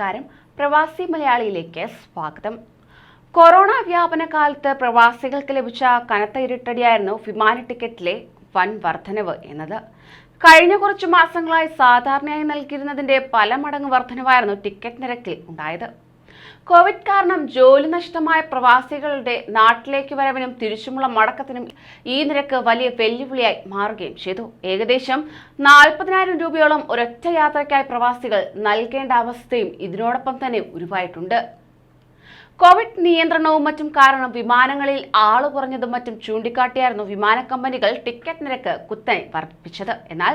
നമസ്കാരം. പ്രവാസി മലയാളിയിലേക്ക് സ്വാഗതം. കൊറോണ വ്യാപന കാലത്ത് പ്രവാസികൾക്ക് ലഭിച്ച കനത്ത ഇരുട്ടടിയായിരുന്നു വിമാന ടിക്കറ്റിലെ വൻ വർധനവ് എന്നത്. കഴിഞ്ഞ കുറച്ചു മാസങ്ങളായി സാധാരണയായി നൽകിയിരുന്നതിന്റെ പല മടങ്ങ് വർധനവായിരുന്നു ടിക്കറ്റ് നിരക്കിൽ ഉണ്ടായത്. കോവിഡ് കാരണം ജോലി നഷ്ടമായ പ്രവാസികളുടെ നാട്ടിലേക്ക് വരവിനും തിരിച്ചുമുള്ള മടക്കത്തിനും ഈ നിരക്ക് വലിയ വെല്ലുവിളിയായി മാറുകയും ചെയ്തു. ഏകദേശം നാൽപ്പതിനായിരം രൂപയോളം ഒരൊറ്റ യാത്രയ്ക്കായി പ്രവാസികൾ നൽകേണ്ട അവസ്ഥയും ഇതിനോടൊപ്പം തന്നെ ഉരുവായിട്ടുണ്ട്. കോവിഡ് നിയന്ത്രണവും മറ്റും കാരണം വിമാനങ്ങളിൽ ആൾ കുറഞ്ഞതും മറ്റും ചൂണ്ടിക്കാട്ടിയായിരുന്നു വിമാന കമ്പനികൾ ടിക്കറ്റ് നിരക്ക് കുത്തനെ വർദ്ധിപ്പിച്ചത്. എന്നാൽ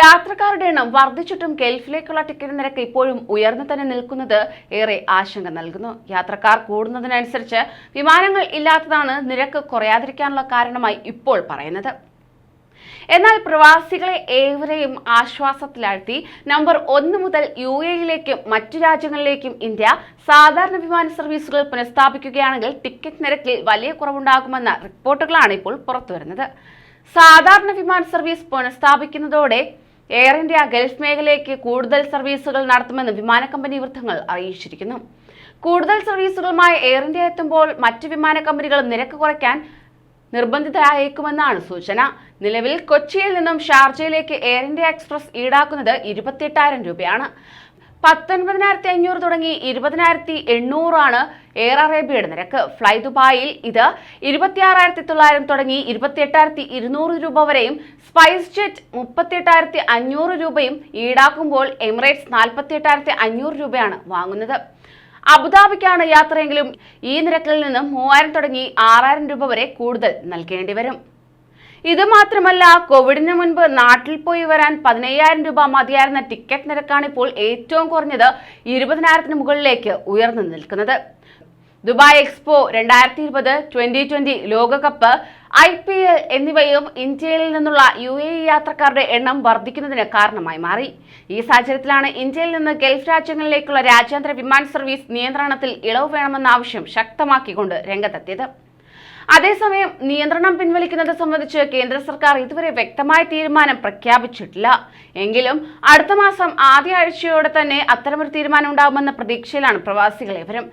യാത്രക്കാരുടെ എണ്ണം വർദ്ധിച്ചിട്ടും ഗൾഫിലേക്കുള്ള ടിക്കറ്റ് നിരക്ക് ഇപ്പോഴും ഉയർന്നു തന്നെ നിൽക്കുന്നത് ഏറെ ആശങ്ക നൽകുന്നു. യാത്രക്കാർ കൂടുന്നതിനനുസരിച്ച് വിമാനങ്ങൾ ഇല്ലാത്തതാണ് നിരക്ക് കുറയാതിരിക്കാനുള്ള കാരണമായി ഇപ്പോൾ പറയുന്നത്. എന്നാൽ പ്രവാസികളെ ഏവരെയും ആശ്വാസത്തിലാഴ്ത്തി നമ്പർ ഒന്ന് മുതൽ യു എയിലേക്കും മറ്റു രാജ്യങ്ങളിലേക്കും ഇന്ത്യ സാധാരണ വിമാന സർവീസുകൾ പുനഃസ്ഥാപിക്കുകയാണെങ്കിൽ ടിക്കറ്റ് നിരക്കിൽ വലിയ കുറവുണ്ടാകുമെന്ന റിപ്പോർട്ടുകളാണ് ഇപ്പോൾ പുറത്തുവരുന്നത്. സാധാരണ വിമാന സർവീസ് പുനഃസ്ഥാപിക്കുന്നതോടെ എയർ ഇന്ത്യ ഗൾഫ് മേഖലയ്ക്ക് കൂടുതൽ സർവീസുകൾ നടത്തുമെന്ന് വിമാന കമ്പനി വൃത്തങ്ങൾ അറിയിച്ചിരിക്കുന്നു. കൂടുതൽ സർവീസുകളുമായി എയർ ഇന്ത്യ എത്തുമ്പോൾ മറ്റ് വിമാന കമ്പനികളും നിരക്ക് കുറയ്ക്കാൻ നിർബന്ധിതരായേക്കുമെന്നാണ് സൂചന. നിലവിൽ കൊച്ചിയിൽ നിന്നും ഷാർജയിലേക്ക് എയർ ഇന്ത്യ എക്സ്പ്രസ് ഈടാക്കുന്നത് ഇരുപത്തിയെട്ടായിരം രൂപയാണ്. പത്തൊൻപതിനായിരത്തി അഞ്ഞൂറ് തുടങ്ങി ഇരുപതിനായിരത്തി എണ്ണൂറാണ് എയർ അറേബ്യയുടെ നിരക്ക്. ഫ്ലൈ ദുബായിൽ ഇത് ഇരുപത്തിയാറായിരത്തി തൊള്ളായിരം തുടങ്ങി ഇരുപത്തിയെട്ടായിരത്തി ഇരുന്നൂറ് രൂപ വരെയും സ്പൈസ് ജെറ്റ് മുപ്പത്തിയെട്ടായിരത്തി അഞ്ഞൂറ് രൂപയും ഈടാക്കുമ്പോൾ എമിറേറ്റ്സ് നാൽപ്പത്തിയെട്ടായിരത്തി അഞ്ഞൂറ് രൂപയാണ് വാങ്ങുന്നത്. അബുദാബിക്കാണ് യാത്രയെങ്കിലും ഈ നിരക്കിൽ നിന്നും മൂവായിരം തുടങ്ങി ആറായിരം രൂപ വരെ കൂടുതൽ നൽകേണ്ടി വരും. ഇത് മാത്രമല്ല കോവിഡിന് മുൻപ് നാട്ടിൽ പോയി വരാൻ പതിനയ്യായിരം രൂപ മതിയായിരുന്ന ടിക്കറ്റ് നിരക്കാണ് ഇപ്പോൾ ഏറ്റവും കുറഞ്ഞത് ഇരുപതിനായിരത്തിന് മുകളിലേക്ക് ഉയർന്നു നിൽക്കുന്നത്. ദുബായ് എക്സ്പോ രണ്ടായിരത്തി ഇരുപത് ട്വന്റി ട്വന്റി ലോകകപ്പ് ഐ പി എൽ എന്നിവയും ഇന്ത്യയിൽ നിന്നുള്ള യു എ ഇ യാത്രക്കാരുടെ എണ്ണം വർദ്ധിക്കുന്നതിന് കാരണമായി മാറി. ഈ സാഹചര്യത്തിലാണ് ഇന്ത്യയിൽ നിന്ന് ഗൾഫ് രാജ്യങ്ങളിലേക്കുള്ള രാജ്യാന്തര വിമാന സർവീസ് നിയന്ത്രണത്തിൽ ഇളവ് വേണമെന്ന ആവശ്യം ശക്തമാക്കിക്കൊണ്ട് രംഗത്തെത്തിയത്. അതേസമയം നിയന്ത്രണം പിൻവലിക്കുന്നത് സംബന്ധിച്ച് കേന്ദ്ര സർക്കാർ ഇതുവരെ വ്യക്തമായ തീരുമാനം പ്രഖ്യാപിച്ചിട്ടില്ല. എങ്കിലും അടുത്ത മാസം ആദ്യ ആഴ്ചയോടെ തന്നെ അത്തരമൊരു തീരുമാനം ഉണ്ടാകുമെന്ന പ്രതീക്ഷയിലാണ് പ്രവാസികളെ ഇവരും.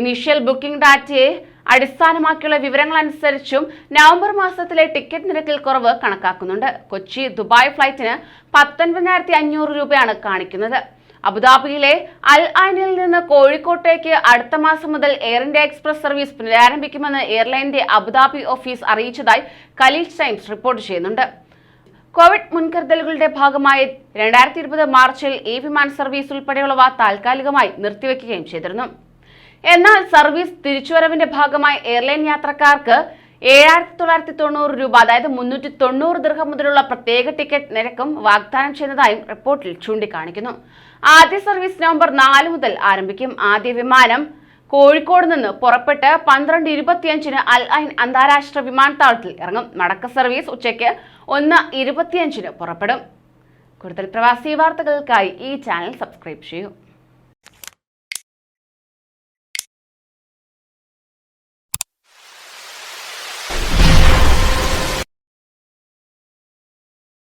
ഇനീഷ്യൽ ബുക്കിംഗ് ഡാറ്റയെ അടിസ്ഥാനമാക്കിയുള്ള വിവരങ്ങൾ അനുസരിച്ചും നവംബർ മാസത്തിലെ ടിക്കറ്റ് നിരക്കിൽ കുറവ് കണക്കാക്കുന്നുണ്ട്. കൊച്ചി ദുബായ് ഫ്ലൈറ്റിന് പത്തൊൻപതിനായിരത്തി അഞ്ഞൂറ് രൂപയാണ് കാണിക്കുന്നത്. അബുദാബിയിലെ അൽ ഐനിൽ നിന്ന് കോഴിക്കോട്ടേക്ക് അടുത്ത മാസം മുതൽ എയർ ഇന്ത്യ എക്സ്പ്രസ് സർവീസ് പുനരാരംഭിക്കുമെന്ന് എയർലൈന്റെ അബുദാബി ഓഫീസ് അറിയിച്ചതായി കലീൽ ടൈംസ് റിപ്പോർട്ട് ചെയ്യുന്നുണ്ട്. കോവിഡ് മുൻകരുതലുകളുടെ ഭാഗമായി രണ്ടായിരത്തി ഇരുപത് മാർച്ചിൽ ഈ വിമാന സർവീസ് ഉൾപ്പെടെയുള്ളവ താൽക്കാലികമായി നിർത്തിവെക്കുകയും ചെയ്തിരുന്നു. എന്നാൽ സർവീസ് തിരിച്ചുവരവിന്റെ ഭാഗമായി എയർലൈൻ യാത്രക്കാർക്ക് ഏഴായിരത്തി തൊള്ളായിരത്തി തൊണ്ണൂറ് രൂപ അതായത് മുന്നൂറ്റി തൊണ്ണൂറ് ദീർഘം മുതലുള്ള പ്രത്യേക ടിക്കറ്റ് നിരക്കും വാഗ്ദാനം ചെയ്യുന്നതായും റിപ്പോർട്ടിൽ ചൂണ്ടിക്കാണിക്കുന്നു. ആദ്യ സർവീസ് നവംബർ നാല് മുതൽ ആരംഭിക്കും. ആദ്യ വിമാനം കോഴിക്കോട് നിന്ന് പുറപ്പെട്ട് പന്ത്രണ്ട് ഇരുപത്തിയഞ്ചിന് അൽ ഐൻ അന്താരാഷ്ട്ര വിമാനത്താവളത്തിൽ ഇറങ്ങും. മടക്ക സർവീസ് ഉച്ചയ്ക്ക് ഒന്ന് ഇരുപത്തിയഞ്ചിന് പുറപ്പെടും. കൂടുതൽ പ്രവാസി വാർത്തകൾക്കായി ഈ ചാനൽ സബ്സ്ക്രൈബ് ചെയ്യൂ.